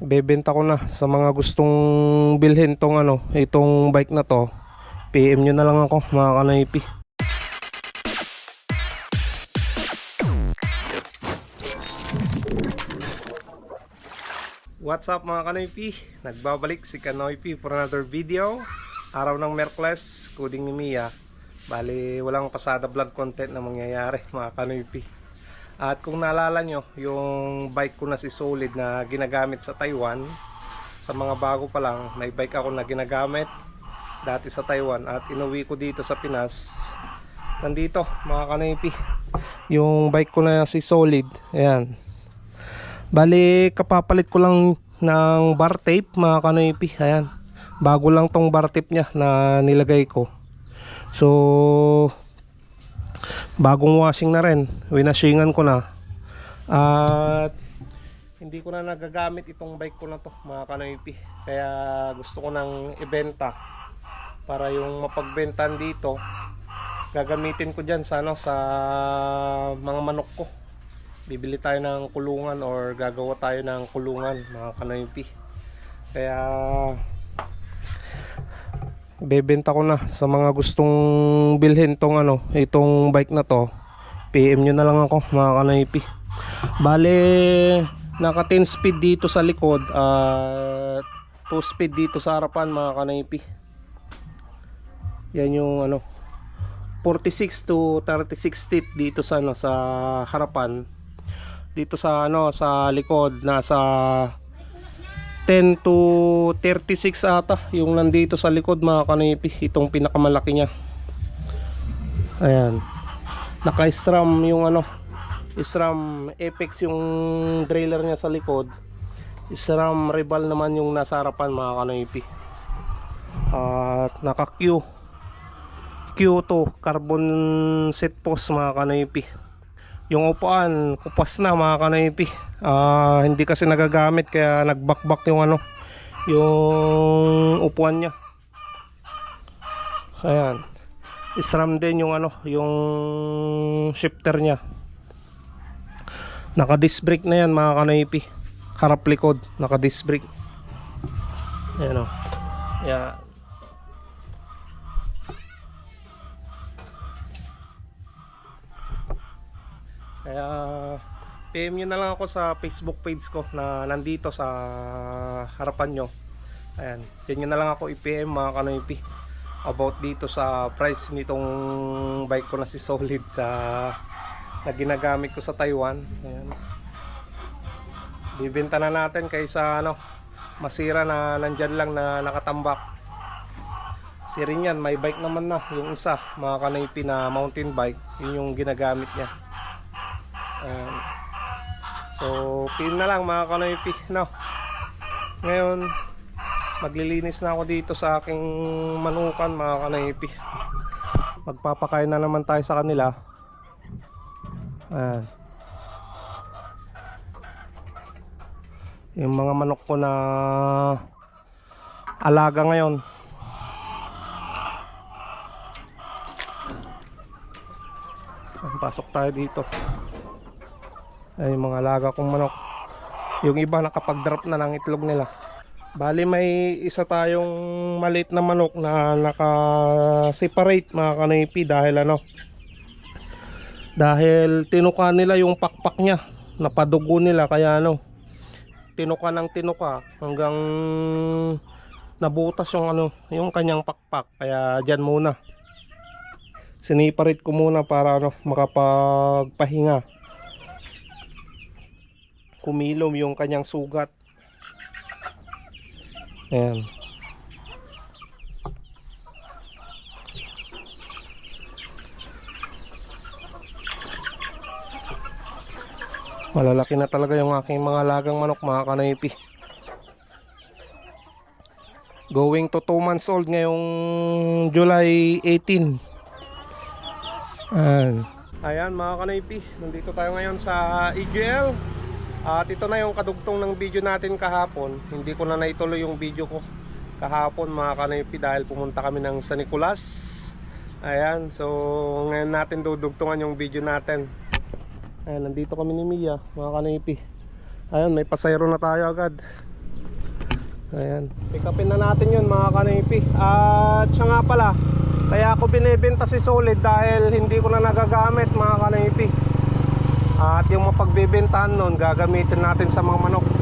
bebenta ko na sa mga gustong bilhin tong ano, itong bike na to. PM nyo na lang ako mga kanaypi. What's up mga kanaypi? Nagbabalik si Kanoypi for another video. Araw ng Merkles, coding ni Mia. Bali, walang pasada vlog content na mangyayari mga kanaypi. At kung naalala nyo, yung bike ko na si Solid na ginagamit sa Taiwan, sa mga bago pa lang, may bike ako na ginagamit dati sa Taiwan at inuwi ko dito sa Pinas. Nandito, mga kanaypi, yung bike ko na si Solid. Ayan. Bali, kapapalit ko lang ng bar tape, mga kanaypi. Ayan. Bago lang tong bar tape niya na nilagay ko. So, bagong washing na rin. Winashingan ko na. At hindi ko na nagagamit itong bike ko na to mga kanoypi kaya gusto ko nang ibenta para yung mapagbentan dito gagamitin ko dyan sa, ano, sa mga manok ko. Bibili tayo ng kulungan or gagawa tayo ng kulungan mga kanoypi kaya bebenta ko na sa mga gustong bilhin tong ano, itong bike na to. PM nyo na lang ako mga kanaypi. Bale, naka 10 speed dito sa likod at 2 speed dito sa harapan mga kanaypi. Yan yung ano 46 to 36 feet dito sa ano sa harapan. Dito sa ano sa likod nasa 10 to 36 ata yung nandito sa likod mga kanipi. Itong pinakamalaki niya. Ayan. Naka stram yung ano stram apex yung trailer niya sa likod. Stram rival naman yung nasa harapan mga kanipi. At naka Q Q2 carbon set post mga kanipi yung upuan kupas na mga kanaypi. Ah, hindi kasi nagagamit kaya nagbakbak yung ano yung upuan niya. Ayan. Isram din yung ano yung shifter niya. Naka disc brake na yan mga kanaypi. Harap likod naka disc brake. Ayan o yeah. Kaya PM nyo na lang ako sa Facebook page ko na nandito sa harapan nyo. Ayan, yan nyo na lang ako i-PM mga kanoypi about dito sa price nitong bike ko na si Solid sa na ginagamit ko sa Taiwan. Ayan. Bibenta na natin kaysa ano masira na nandyan lang na nakatambak. Si rin may bike naman na yung isa, mga kanoypi na mountain bike, yun yung ginagamit niya. Ayan. So, pin na lang mga kanoypi, no? Ngayon, maglilinis na ako dito sa aking manukan mga kanoypi. Magpapakain na naman tayo sa kanila. Ayan. Yung mga manok ko na alaga ngayon. Pasok tayo dito ay mga alaga kong manok. Yung iba nakapag-drop na ng itlog nila. Bali may isa tayong maliit na manok na naka-separate mga kanipi dahil ano? Dahil tinuka nila yung pakpak niya. Napadugo nila kaya ano? Tinuka ng tinuka hanggang nabutas yung ano yung kanyang pakpak. Kaya dyan muna. Siniparate ko muna para ano makapagpahinga kumilom yung kanyang sugat. Ayan. Malalaki na talaga yung aking mga lagang manok mga kanaypi. Going to 2 months old ngayong July 18. Ayan. Ayan mga kanaypi, nandito tayo ngayon sa EGL. At ito na yung kadugtong ng video natin kahapon. Hindi ko na naituloy yung video ko kahapon mga kanaypi dahil pumunta kami ng San Nicolas. Ayan, so ngayon natin dudugtungan yung video natin. Ayan, nandito kami ni Mia mga kanaypi. Ayan, may pasayro na tayo agad. Ayan. Pick upin na natin yun mga kanipi. At siya nga pala, kaya ako binibenta si Solid dahil hindi ko na nagagamit mga kanipi. At yung mapagbibentahan nun, gagamitin natin sa mga manok.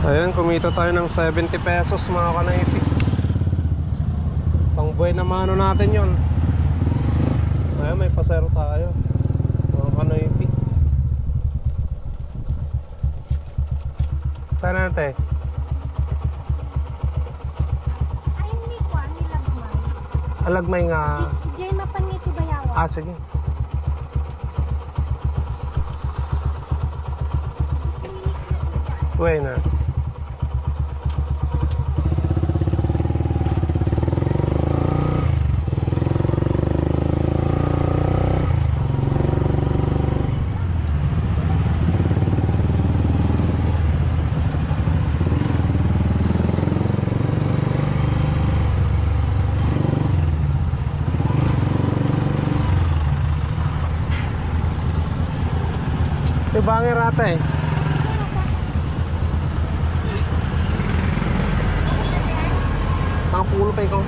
Ayan, kumita tayo ng 70 pesos mga kanaipi. Pang buhay na mano natin yon. Ayan, may pasero tayo. Mga kanaipi. Saan natin? Ay, hindi ko. Ano lagman? Alagmay nga. Diyan mapanito bayawan. Ah, sige. Uy na. Ito bangir ata eh. Ang pulo pa ikaw.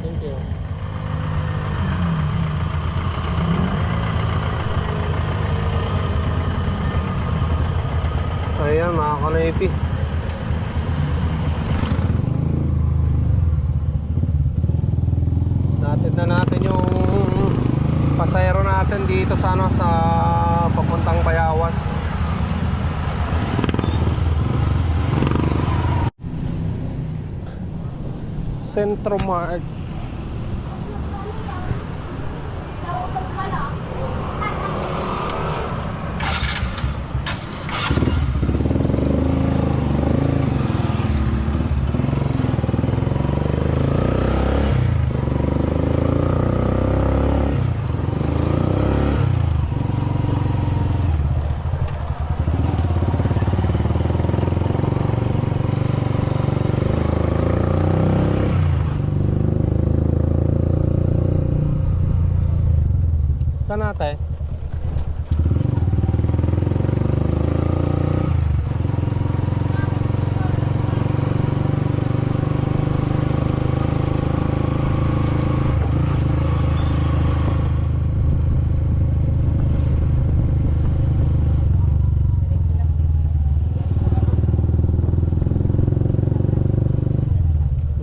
Thank you. Ayan mga kanaypi. Natin na natin yung pasayro natin dito sa ano sa papuntang Bayawas. Centro Mart. Saan natin?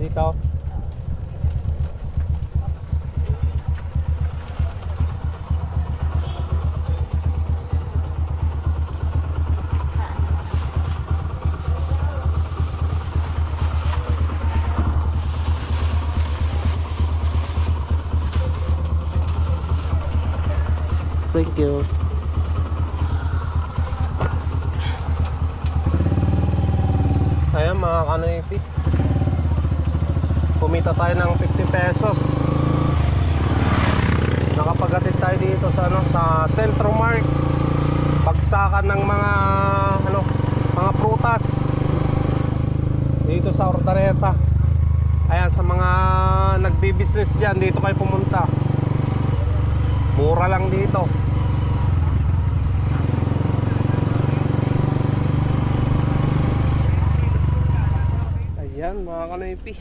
Dito. Thank you. Ayan mga kanoipi. Kumita tayo ng 50 pesos. Nakapagatid tayo dito sa ano sa Centro Mart. Pagsakan ng mga ano mga prutas dito sa Hortareta. Ayan sa mga nagbi-business diyan dito kayo pumunta. Mura lang dito. Ayan mga kanoipi.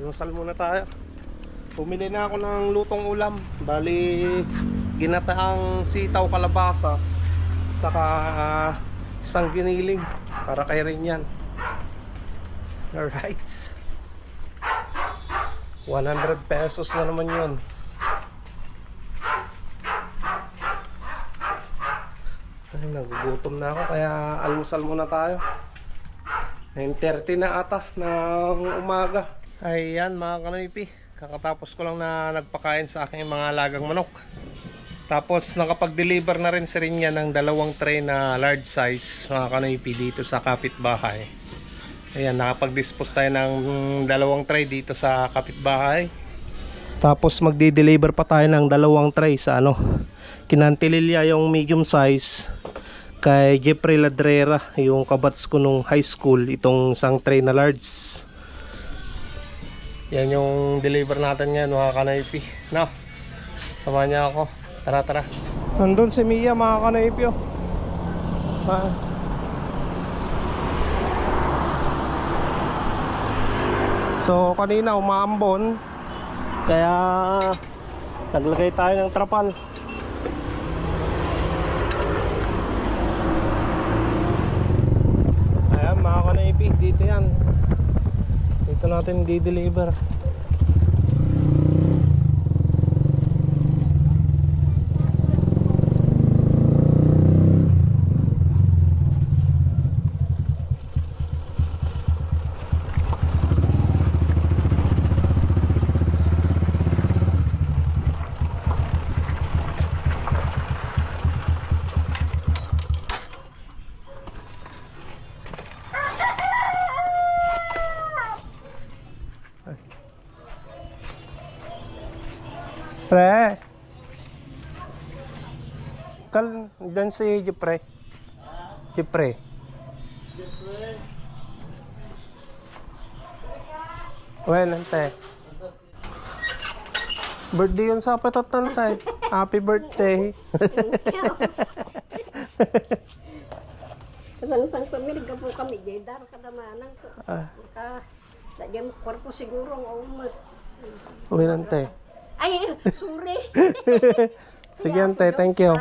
Almusal muna tayo. Pumili na ako ng lutong ulam. Bali ginataang sitaw kalabasa, saka ah, isang giniling para kay rin yan. Alright. 100 pesos na naman yun. Ay, nagugutom na ako kaya almusal muna tayo. 9.30 na ata ng umaga. Ayan mga kanoypi. Kakatapos ko lang na nagpakain sa aking mga alagang manok. Tapos nakapag-deliver na rin si Rinya ng dalawang tray na large size mga kanoypi dito sa kapitbahay. Ayan, nakapag-dispose tayo ng dalawang tray dito sa kapitbahay. Tapos magdi-deliver pa tayo ng dalawang tray sa ano, kinantililya yung medium size kay Jeffrey Ladrera, yung kabats ko nung high school, itong isang tray na large. Yan yung deliver natin ngayon mga kanaypi. No, sama niya ako. Tara, tara. Nandun si Mia mga kanaypi oh. Ah. So kanina umaambon kaya naglagay tayo ng trapal. Ayan mga kanaypi, dito yan. Dito natin di-deliver. Pre. Kal, dan si Jepre. Jepre. Well, nante. Birthday yun sa patat nante. Happy birthday. Kasang-sang pamirga po kami, di dar kadamanan ko. Ah, Ka, lagyan mo kwarto siguro ang umat. uwi nante. Ay, sorry. Sige ante, thank you.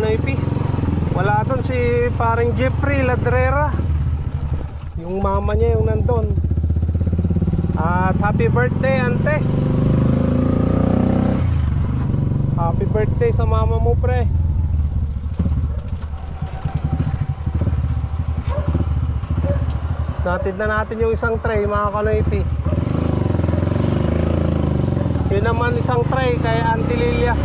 Kanoypi. Wala doon si paring Jeffrey Ladrera. Yung mama niya yung nandun. At happy birthday ante. Happy birthday sa mama mo pre. Natid na natin yung isang tray mga kanoypi. Yun naman isang tray kay Auntie Lilia.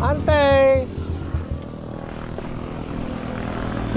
Ante.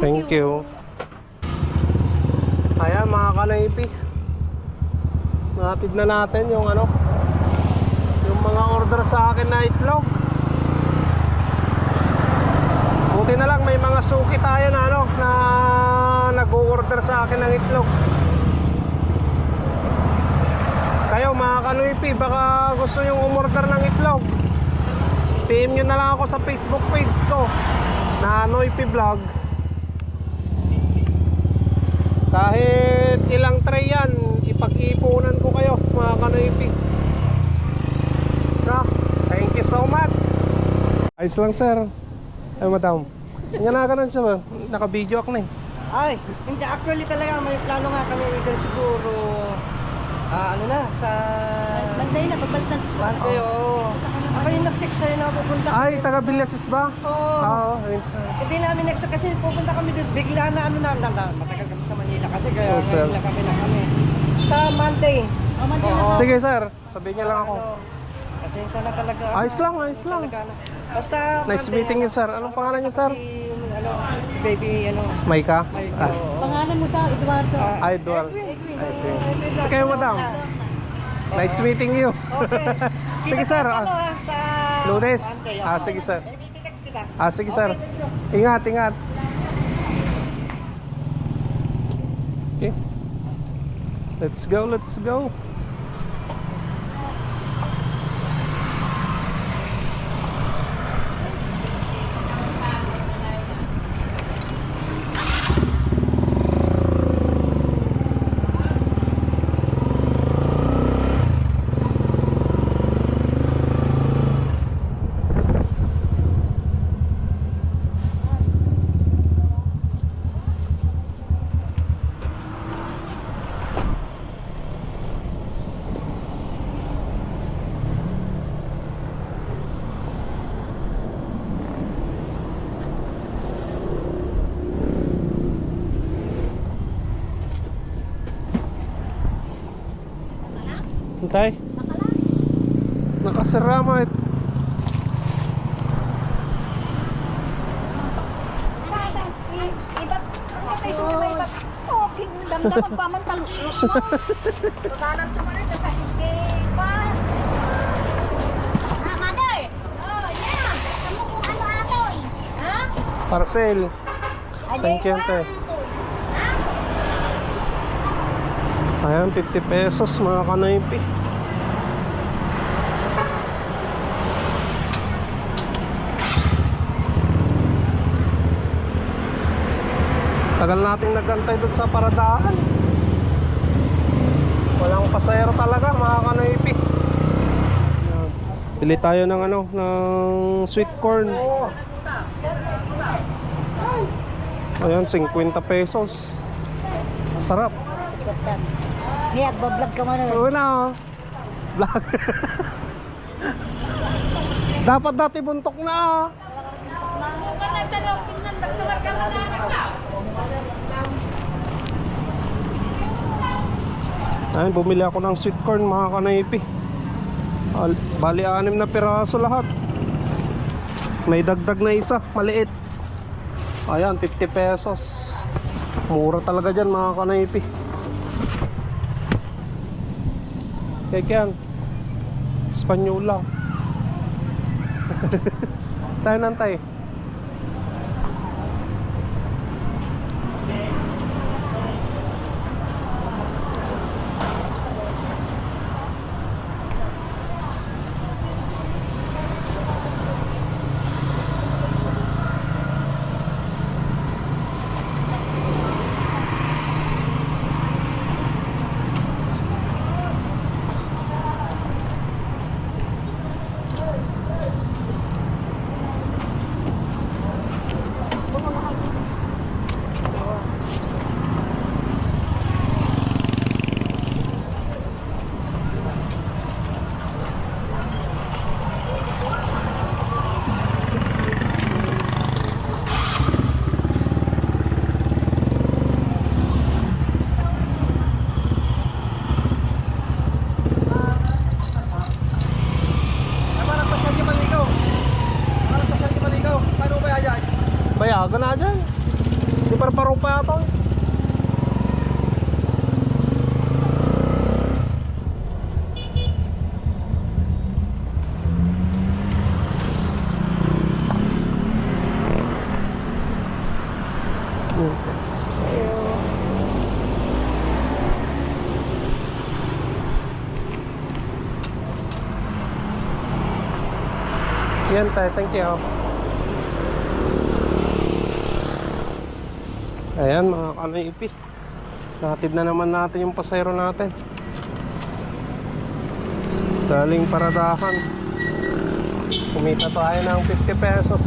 thank, Thank you. Ayan mga kanaypi. Natid na natin yung ano yung mga order sa akin na itlog. Buti na lang may mga suki tayo na ano na nag-order sa akin ng itlog. Kayo mga kanuypi, baka gusto yung umorder ng itlog. PM nyo na lang ako sa Facebook page ko na Noypi Vlog. Kahit ilang tray yan, ipag-ipunan ko kayo mga kanoypi. Na, thank you so much. Ayos lang sir. Ay madam. Nga na ganun siya ba? Naka-video ako na eh. Ay, hindi actually talaga may plano nga kami either siguro ah ano na sa Banday na, pagbalitan. Monday oo. Ako yung nag-text sa'yo na pupunta Ay, taga Villasis ba? Oo. Oo, ayun sir. Hindi namin next kasi pupunta kami doon bigla na ano na, na, na matagal kami sa Manila kasi kaya Oh, sir. lang kami na kami. Sa Monday. Oh, Monday Oo. Sige sir, sabihin niyo lang ako. Ano, Pasensya na talaga. Ayos lang, ayos lang. Talaga na. Basta Nice Monday, meeting you ano, sir. Anong pangalan niyo sir? Si, ano, si baby, ano, Maika? may, Ah, oo. Pangalan mo daw, Eduardo. Ah, Idol. Edwin. Edwin. Edwin. Sige madam. Nice meeting you. Okay. Sige, sir, ah. mo, ah, sa Lunes. Monday, Ah, sige, sir. Eh, titext kita. Ah, sige sir. Ingat, ingat. Okay. Let's go, let's go. Hintay. Iba't. Oh, damdaman pa man talusus mo. Tunanan ka man ito sa hindi pa. Ah, mother! Oh, yeah! Kamu kung ano atoy? Ha? Parcel. Thank you, ante. Ayan, 50 pesos mga kanaypi. Tagal nating nagantay doon sa paradaan. Walang pasayro talaga mga kanaypi. Ayan. Bili tayo ng ano, ng sweet corn. Ayan, 50 pesos. Sarap. Ngayon, bablog ka man. Wala oh. Vlog. Dapat dati buntok na ah. Ayun, bumili ako ng sweet corn mga kanaypi. Al- Bali anim na piraso lahat. May dagdag na isa, maliit. Ayan, 50 pesos. Mura talaga dyan mga kanaypi. Kaya yan. Espanyola. tayo nantay. Bayagan na dyan. Di para parang pa yata. Yan tayo, thank you. Mga kanaypi. Satid na naman natin yung pasayro natin. Galing paradahan. Kumita tayo ng 50 pesos.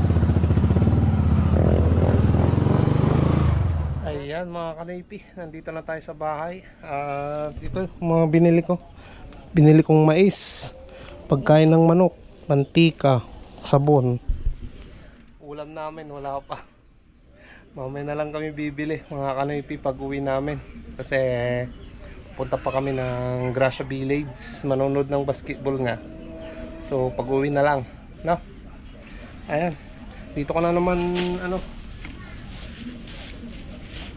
Ayan mga kanipi, nandito na tayo sa bahay. At ito yung mga binili ko. Binili kong mais, pagkain ng manok, mantika, sabon. Ulam namin, wala pa. Mamaya na lang kami bibili mga kanipi pag uwi namin. Kasi punta pa kami ng Gracia Village, manonood ng basketball nga. So pag uwi na lang, no? Ayan. Dito ko na naman ano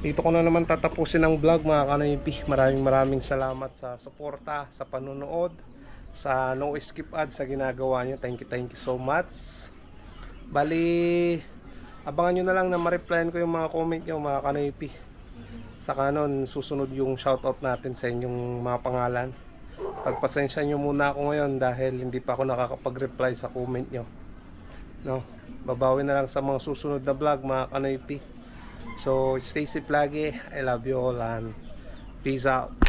dito ko na naman tatapusin ang vlog mga kanipi. Maraming maraming salamat sa suporta, sa panonood, sa no skip ads sa ginagawa nyo. Thank you, thank you so much. Bali, abangan nyo na lang na ma-replyan ko yung mga comment nyo mga kanipi. Saka nun, susunod yung shoutout natin sa inyong mga pangalan. Pagpasensya nyo muna ako ngayon dahil hindi pa ako nakakapag-reply sa comment nyo. No? Babawi na lang sa mga susunod na vlog mga kanipi. So, stay safe lagi. I love you all and peace out.